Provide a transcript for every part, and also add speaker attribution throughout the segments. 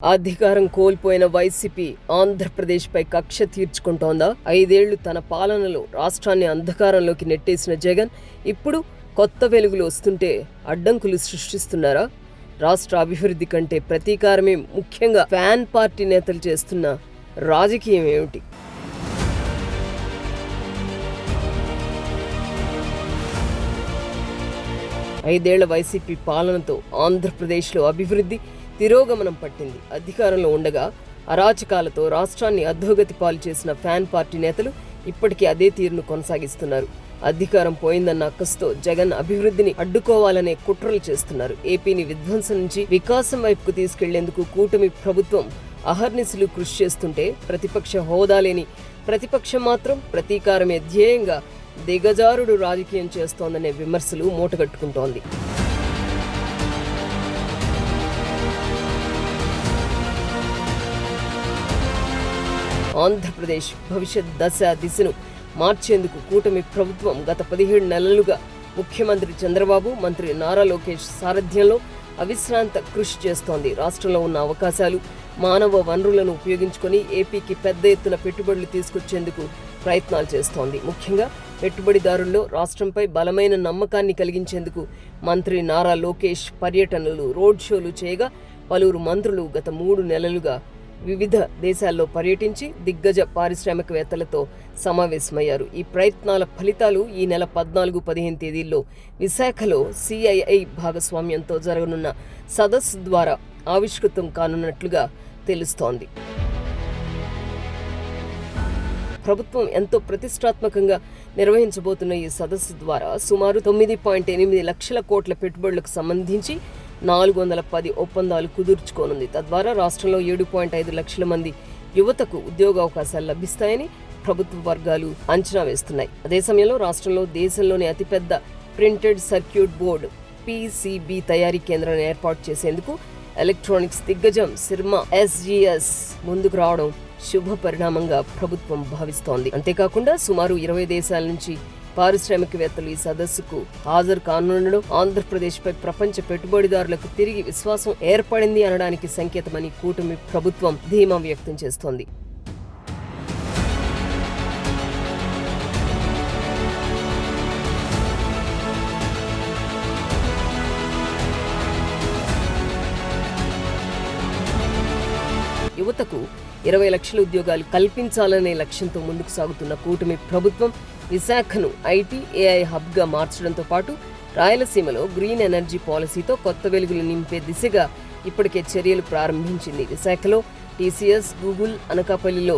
Speaker 1: అధికారం కోల్పోయిన వైసీపీ ఆంధ్రప్రదేశ్పై కక్ష తీర్చుకుంటోందా? ఐదేళ్ళు తన పాలనలో రాష్ట్రాన్ని అంధకారంలోకి నెట్టేసిన జగన్ ఇప్పుడు కొత్త వెలుగులు వస్తుంటే అడ్డంకులు సృష్టిస్తున్నారా? రాష్ట్ర అభివృద్ధి కంటే ప్రతీకారమే ముఖ్యంగా ఫ్యాన్ పార్టీ నేతలు చేస్తున్న రాజకీయం ఏమిటి? ఐదేళ్ళ వైసీపీ పాలనతో ఆంధ్రప్రదేశ్లో అభివృద్ధి తిరోగమనం పట్టింది. అధికారంలో ఉండగా అరాచకాలతో రాష్ట్రాన్ని అధోగతి పాలు చేసిన ఫ్యాన్ పార్టీ నేతలు ఇప్పటికీ అదే తీరును కొనసాగిస్తున్నారు. అధికారం పోయిందన్న అక్కస్తో జగన్ అభివృద్ధిని అడ్డుకోవాలనే కుట్రలు చేస్తున్నారు. ఏపీని విధ్వంసం నుంచి వికాసం వైపుకు తీసుకెళ్ళేందుకు కూటమి ప్రభుత్వం అహర్నిశలు కృషి చేస్తుంటే ప్రతిపక్ష హోదా లేని ప్రతిపక్షం మాత్రం ప్రతీకారమే ధ్యేయంగా దిగజారుడు రాజకీయం చేస్తోందనే విమర్శలు మూటగట్టుకుంటోంది. ఆంధ్రప్రదేశ్ భవిష్యత్ దశ దిశను మార్చేందుకు కూటమి ప్రభుత్వం గత పదిహేడు నెలలుగా ముఖ్యమంత్రి చంద్రబాబు మంత్రి నారా లోకేష్ సారథ్యంలో అవిశ్రాంత కృషి చేస్తోంది. రాష్ట్రంలో ఉన్న అవకాశాలు మానవ వనరులను ఉపయోగించుకొని ఏపీకి పెద్ద ఎత్తున పెట్టుబడులు తీసుకొచ్చేందుకు ప్రయత్నాలు చేస్తోంది. ముఖ్యంగా పెట్టుబడిదారుల్లో రాష్ట్రంపై బలమైన నమ్మకాన్ని కలిగించేందుకు మంత్రి నారా లోకేష్ పర్యటనలు రోడ్ షోలు చేయగా పలువురు మంత్రులు గత మూడు నెలలుగా వివిధ దేశాల్లో పర్యటించి దిగ్గజ పారిశ్రామికవేత్తలతో సమావేశమయ్యారు. ఈ ప్రయత్నాల ఫలితాలు ఈ నెల పద్నాలుగు పదిహేను తేదీల్లో విశాఖలో సిఐఐ భాగస్వామ్యంతో జరగనున్న సదస్సు ద్వారా ఆవిష్కృతం కానున్నట్లుగా తెలుస్తోంది. ప్రభుత్వం ఎంతో ప్రతిష్టాత్మకంగా నిర్వహించబోతున్న ఈ సదస్సు ద్వారా సుమారు తొమ్మిది పాయింట్ ఎనిమిది లక్షల కోట్ల పెట్టుబడులకు సంబంధించి నాలుగు వందల పది ఒప్పందాలు కుదుర్చుకోనుంది. తద్వారా రాష్ట్రంలో ఏడు పాయింట్ ఐదు లక్షల మంది యువతకు ఉద్యోగావకాశాలు లభిస్తాయని ప్రభుత్వ వర్గాలు అంచనా వేస్తున్నాయి. అదే సమయంలో రాష్ట్రంలో దేశంలోని అతిపెద్ద ప్రింటెడ్ సర్క్యూట్ బోర్డు పీసీబీ తయారీ కేంద్రాన్ని ఏర్పాటు చేసేందుకు ఎలక్ట్రానిక్స్ దిగ్గజం సిర్మా ఎస్జీఎస్ ముందుకు రావడం శుభ పరిణామంగా ప్రభుత్వం భావిస్తోంది. అంతేకాకుండా సుమారు ఇరవై దేశాల నుంచి పారిశ్రామికవేత్తలు ఈ సదస్సుకు హాజరు కానుండడం ఆంధ్రప్రదేశ్పై ప్రపంచ పెట్టుబడిదారులకు తిరిగి విశ్వాసం ఏర్పడింది అనడానికి సంకేతమని కూటమి ప్రభుత్వం ధీమా వ్యక్తం చేస్తోంది. యువతకు ఇరవై లక్షల ఉద్యోగాలు కల్పించాలనే లక్ష్యంతో ముందుకు సాగుతున్న కూటమి ప్రభుత్వం విశాఖను ఐటీ ఏఐ హబ్గా మార్చడంతో పాటు రాయలసీమలో గ్రీన్ ఎనర్జీ పాలసీతో కొత్త వెలుగులు నింపే దిశగా ఇప్పటికే చర్యలు ప్రారంభించింది. విశాఖలో టీసీఎస్ గూగుల్ అనకాపల్లిలో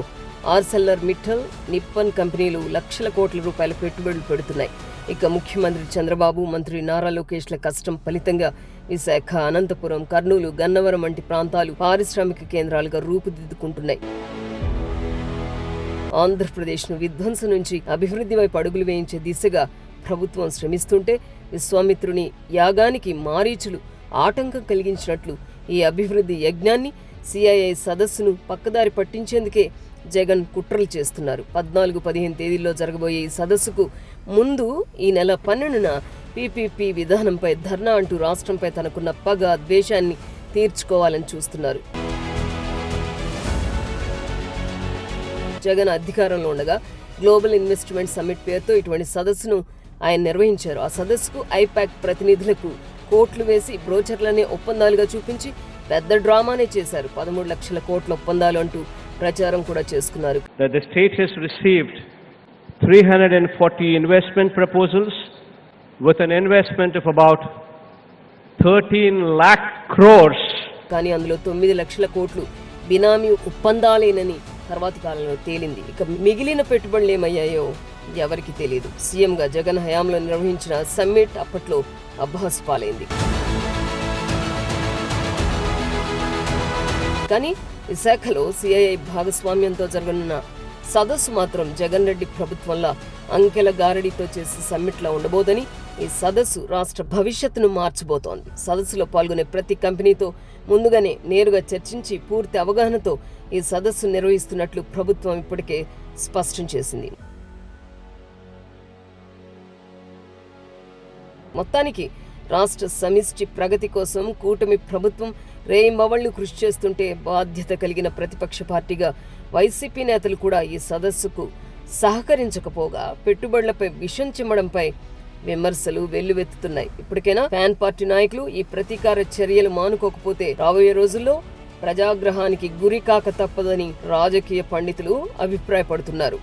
Speaker 1: ఆర్సెల్లర్ మిట్టల్ నిప్పన్ కంపెనీలు లక్షల కోట్ల రూపాయల పెట్టుబడులు పెడుతున్నాయి. ఇక ముఖ్యమంత్రి చంద్రబాబు మంత్రి నారా లోకేష్ల కష్టం ఫలితంగా విశాఖ అనంతపురం కర్నూలు గన్నవరం వంటి ప్రాంతాలు పారిశ్రామిక కేంద్రాలుగా రూపుదిద్దుకుంటున్నాయి. ఆంధ్రప్రదేశ్ను విధ్వంసం నుంచి అభివృద్ధి వైపు అడుగులు వేయించే దిశగా ప్రభుత్వం శ్రమిస్తుంటే విశ్వామిత్రుని యాగానికి మారీచులు ఆటంకం కలిగించినట్లు ఈ అభివృద్ధి యజ్ఞాన్ని సిఐఐ సదస్సును పక్కదారి పట్టించేందుకే జగన్ కుట్రలు చేస్తున్నారు. పద్నాలుగు పదిహేను తేదీల్లో జరగబోయే ఈ సదస్సుకు ముందు ఈ నెల పన్నెండున పీపీపీ విధానంపై ధర్నా అంటూ రాష్ట్రంపై తనకున్న పగ ద్వేషాన్ని తీర్చుకోవాలని చూస్తున్నారు. జగన్ అధికారంలో ఉండగా గ్లోబల్ ఇన్వెస్ట్మెంట్ సమ్మిట్ పేరుతో ఇటువంటి సదస్సును ఆయన నిర్వహించారు. ఆ సదస్సుకు ఐపాక్ ప్రతినిధులకు కోట్లు వేసి బ్రోచర్లనే ఒప్పందాలుగా చూపించి పెద్ద డ్రామానే చేశారు. పదమూడు లక్షల కోట్ల ఒప్పందాలు అంటూ ప్రచారం కూడా చేసుకున్నారు.
Speaker 2: 340 investment proposals with an investment of about 13 lakh crores.
Speaker 1: కానీ అందులో తొమ్మిది లక్షల కోట్లు బినామీ ఒప్పందాలేనని తర్వాత కాలంలో తేలింది. ఇక మిగిలిన పెట్టుబడులు ఏమయ్యాయో ఎవరికి తెలియదు సీఎంగా జగన్ హయాంలో నిర్వహించిన సమ్మిట్ అప్పట్లో అభాస్ పాలైంది. కానీ విశాఖలో సిఐఐ భాగస్వామ్యంతో జరగనున్న సదస్సు మాత్రం జగన్ రెడ్డి ప్రభుత్వంలో అంకెల గారడితో చేసే సమ్మిట్లో ఉండబోదని ఈ సదస్సు రాష్ట్ర భవిష్యత్తును మార్చబోతోంది. సదస్సులో పాల్గొనే ప్రతి కంపెనీతో ముందుగానే నేరుగా చర్చించి పూర్తి అవగాహనతో ఈ సదస్సు నిర్వహిస్తున్నట్లు ప్రభుత్వం ఇప్పటికే స్పష్టం చేసింది. మొత్తానికి రాష్ట్ర సమిష్టి ప్రగతి కోసం కూటమి ప్రభుత్వం రేయింబవళ్ళు కృషి చేస్తుంటే బాధ్యత కలిగిన ప్రతిపక్ష పార్టీగా వైసీపీ నేతలు కూడా ఈ సదస్సుకు సహకరించకపోగా పెట్టుబడులపై విషం చిమ్మడంపై విమర్శలు వెల్లువెత్తుతున్నాయి. ఇప్పటికైనా ఫ్యాన్ పార్టీ నాయకులు ఈ ప్రతీకార చర్యలు మానుకోకపోతే రాబోయే రోజుల్లో ప్రజాగ్రహానికి గురి కాక తప్పదని రాజకీయ పండితులు అభిప్రాయపడుతున్నారు.